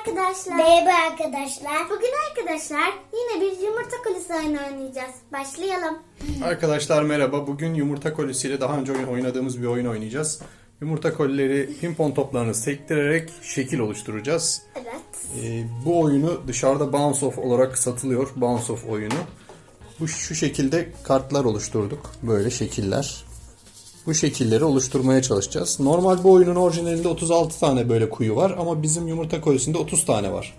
arkadaşlar. Merhaba arkadaşlar. Bugün arkadaşlar yine bir yumurta kulesi oyunu oynayacağız. Başlayalım. Arkadaşlar merhaba. Bugün yumurta kolisiyle daha önce oynadığımız bir oyun oynayacağız. Yumurta kolileri pimpon toplarını sektirerek şekil oluşturacağız. Evet. Ee, bu oyunu dışarıda Bounce Off olarak satılıyor. Bounce Off oyunu. Bu şu şekilde kartlar oluşturduk. Böyle şekiller. Bu şekilleri oluşturmaya çalışacağız. Normal bu oyunun orijinalinde 36 tane böyle kuyu var ama bizim yumurta kolisinde 30 tane var.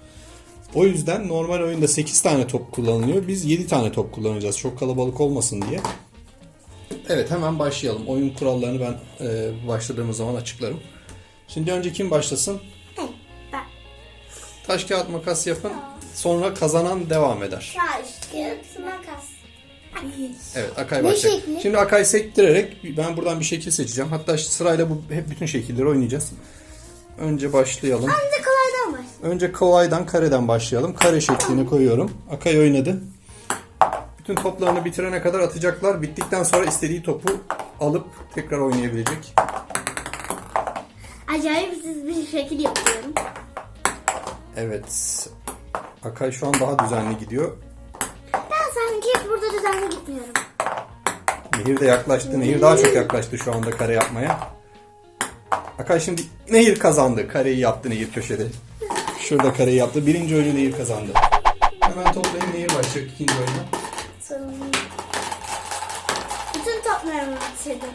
O yüzden normal oyunda 8 tane top kullanılıyor. Biz 7 tane top kullanacağız. Çok kalabalık olmasın diye. Evet hemen başlayalım. Oyun kurallarını ben e, başladığımız zaman açıklarım. Şimdi önce kim başlasın? Taş kağıt makas yapın. Sonra kazanan devam eder. Taş, kağıt. Evet Akay başlayacak. şekli? Şimdi Akay sektirerek ben buradan bir şekil seçeceğim. Hatta sırayla bu hep bütün şekilleri oynayacağız. Önce başlayalım. Önce kolaydan başla. Önce kolaydan kareden başlayalım. Kare şeklini koyuyorum. Akay oynadı. Bütün toplarını bitirene kadar atacaklar. Bittikten sonra istediği topu alıp tekrar oynayabilecek. Acayip siz bir şekil yapıyorum. Evet. Akay şu an daha düzenli gidiyor. Burada düzenli gitmiyorum. Nehir de yaklaştı. Nehir daha çok yaklaştı şu anda kare yapmaya. Akay şimdi Nehir kazandı. Kareyi yaptı Nehir köşede. Şurada kareyi yaptı. Birinci oyunu Nehir kazandı. Hemen toplayın Nehir başlayacak ikinci oyuna. Bütün toplarımı bitirdim.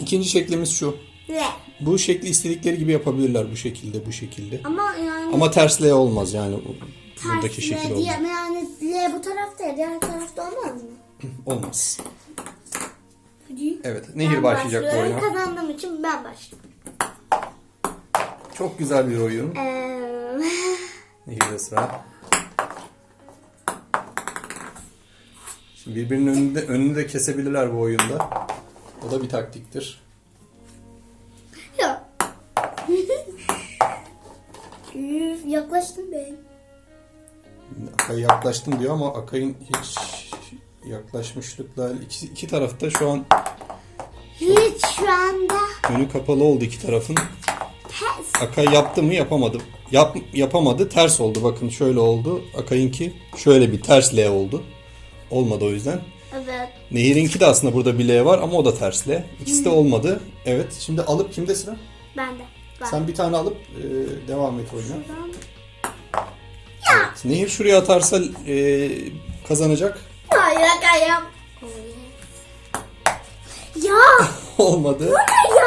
İkinci şeklimiz şu. Ve. Bu şekli istedikleri gibi yapabilirler bu şekilde bu şekilde. Ama yani Ama ters L olmaz yani buradaki şekil diye, yani L bu tarafta ya diğer tarafta olmaz mı? Olmaz. Evet Nehir Ben başlayacak bu başlıyorum. oyuna. Kazandığım için ben başlıyorum. Çok güzel bir oyun. Ee, Nehir'de sıra. Şimdi birbirinin önünde, önünü de kesebilirler bu oyunda. O da bir taktiktir. Üf, yaklaştım ben. Akay yaklaştım diyor ama Akay'ın hiç yaklaşmışlıkla iki, iki tarafta şu an Hiç şu anda önü kapalı oldu iki tarafın. ters. Akay yaptı mı yapamadı. Yap, yapamadı ters oldu. Bakın şöyle oldu. Akay'ınki şöyle bir ters L oldu. Olmadı o yüzden. Evet. Nehir'inki de aslında burada bir L var ama o da ters L. İkisi de olmadı. Evet. Şimdi alıp kimde sıra? Ben de. Ben. Sen bir tane alıp e, devam et oyuna. Evet. Nehir şuraya atarsa e, kazanacak. Hayır hayır. Ya. Olmadı. ya.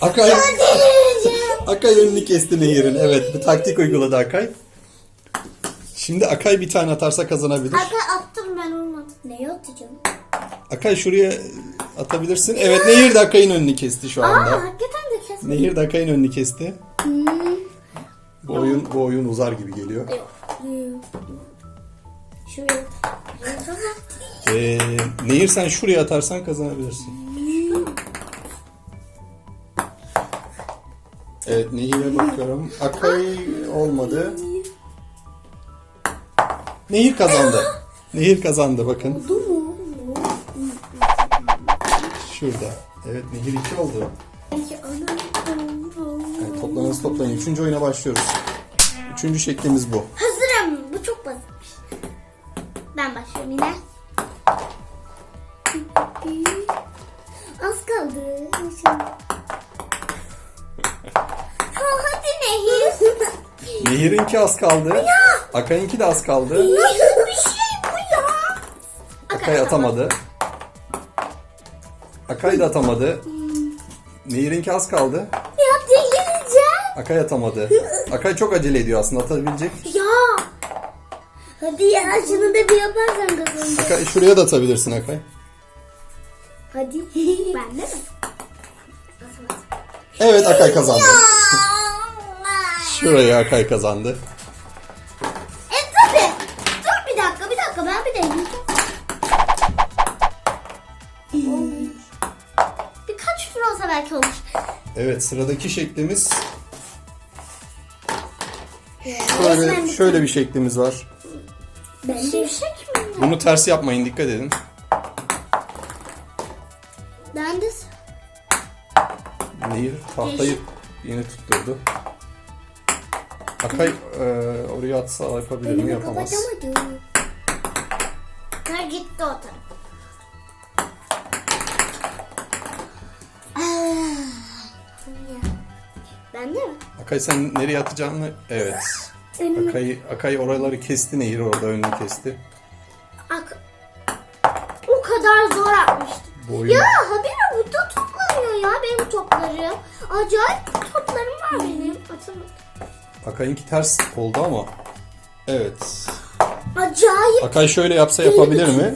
Akay, Delireceğim. Akay önünü kesti Nehir'in. Evet bir taktik uyguladı Akay. Şimdi Akay bir tane atarsa kazanabilir. Arka attım ben olmadı. Neye atacağım? Akay şuraya atabilirsin. Evet Nehir de Akay'ın önünü kesti şu Aa anda. hakikaten de kes. Nehir de Akay'ın önünü kesti. Hmm. Bu oyun bu oyun uzar gibi geliyor. Yok. Şuraya. Ee, Nehir sen şuraya atarsan kazanabilirsin. Evet Nehir'e bakıyorum. Akay olmadı. Nehir kazandı. Nehir kazandı bakın. Mu? Şurada. Evet Nehir 2 oldu. Evet, toplanız toplayın. Üçüncü oyuna başlıyoruz. Üçüncü şeklimiz. Bu Yine. Az kaldı. Ha, hadi Nehir. Nehir'inki az kaldı. Akay'ınki de az kaldı. Nasıl bir şey bu ya? Akay atamadı. Akay da atamadı. Nehir'inki az kaldı. Ya delireceğim. Akay atamadı. Akay çok acele ediyor aslında atabilecek. Hadi ya şunu da bir yaparsan kazanacağım. Akay şuraya da atabilirsin Akay. Hadi. Ben de mi? Evet Akay kazandı. Şuraya Akay kazandı. E tabi. Dur bir dakika bir dakika ben bir deneyeceğim. Birkaç tur olsa belki olur. Evet sıradaki şeklimiz Resmen şöyle, şöyle bir şeklimiz var. Ben Şimşek mi? Bunu ters yapmayın dikkat edin. Ben de Nehir tahtayı yeni tutturdu. Akay e, oraya atsa yapabilir mi? Yapamaz. kapatamadım. Ha gitti o tarafa. Ah, ya. Ben de mi? Akay sen nereye atacağını evet. Önümü Akay, Akay oraları kesti Nehir orada önünü kesti. ak. O kadar zor atmıştım. Bu oyun Ya habire burada toplanıyor ya benim toplarım. Acayip toplarım var benim. Atamadım. Akay'ınki ters oldu ama. Evet. Acayip. Akay şöyle yapsa yapabilir mi?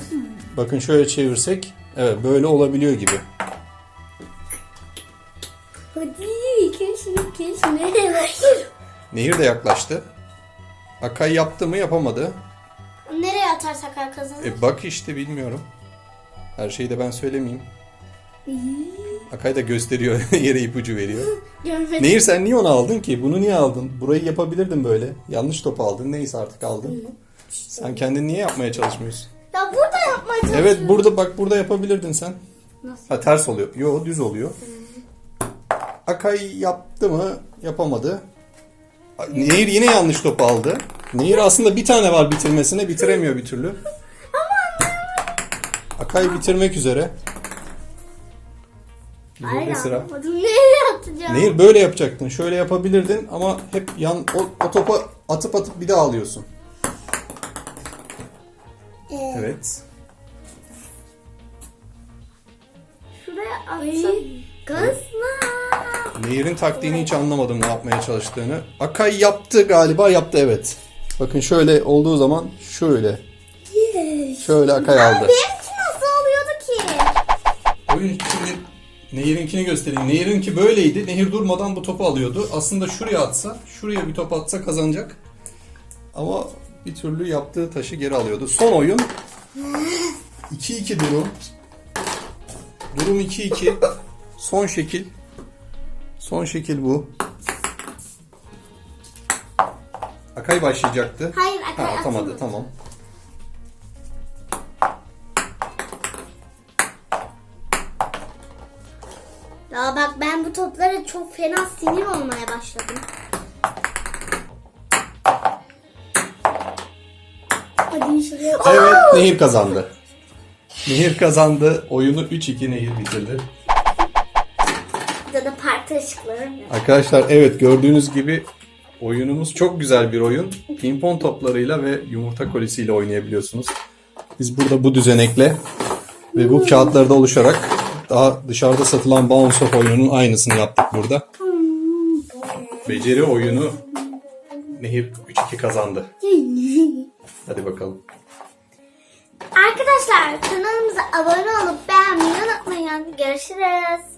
Bakın şöyle çevirsek. Evet böyle olabiliyor gibi. Hadi kesme kesme. Nehir de yaklaştı. Akay yaptı mı yapamadı. Nereye atarsak her kazanır. E bak işte bilmiyorum. Her şeyi de ben söylemeyeyim. Akay da gösteriyor yere ipucu veriyor. Görmedim. Nehir sen niye onu aldın ki? Bunu niye aldın? Burayı yapabilirdin böyle. Yanlış top aldın. Neyse artık aldın. Sen kendin niye yapmaya çalışmıyorsun? Ya burada yapmaya çalışıyorum. Evet burada bak burada yapabilirdin sen. Nasıl? Ha ters oluyor. Yo düz oluyor. Akay yaptı mı? Yapamadı. Nehir yine yanlış top aldı. Nehir aslında bir tane var bitirmesine bitiremiyor bir türlü. Akay bitirmek üzere. Nehir'de sıra. anlamadım. Nereye atacağım? Nehir böyle yapacaktın. Şöyle yapabilirdin ama hep yan o, o topa atıp atıp bir daha alıyorsun. Ee, Evet. Şuraya atsam. Kızma. Nehir'in taktiğini hiç anlamadım ne yapmaya çalıştığını. Akay yaptı galiba yaptı evet. Bakın şöyle olduğu zaman şöyle. Yes. Şöyle Akay aldı. Benimki nasıl oluyordu ki? Oyun şimdi Nehir'inkini göstereyim. Nehir'inki böyleydi. Nehir durmadan bu topu alıyordu. Aslında şuraya atsa, şuraya bir top atsa kazanacak. Ama bir türlü yaptığı taşı geri alıyordu. Son oyun 2-2 durum. Durum 2-2. Son şekil. Son şekil bu. Akay başlayacaktı. Hayır Akay Ha, atamadı atamadı. tamam. Ya bak ben bu toplara çok fena sinir olmaya başladım. Hadi şuraya. Evet Nehir kazandı. Nehir kazandı. Oyunu 3-2 Nehir bitirdi. Arkadaşlar evet gördüğünüz gibi oyunumuz çok güzel bir oyun. Pimpon toplarıyla ve yumurta kolisiyle oynayabiliyorsunuz. Biz burada bu düzenekle ve bu kağıtlarda oluşarak daha dışarıda satılan Bounce of oyununun aynısını yaptık burada. Beceri oyunu Nehir 3-2 kazandı. Hadi bakalım. Arkadaşlar kanalımıza abone olup beğenmeyi unutmayın. Görüşürüz.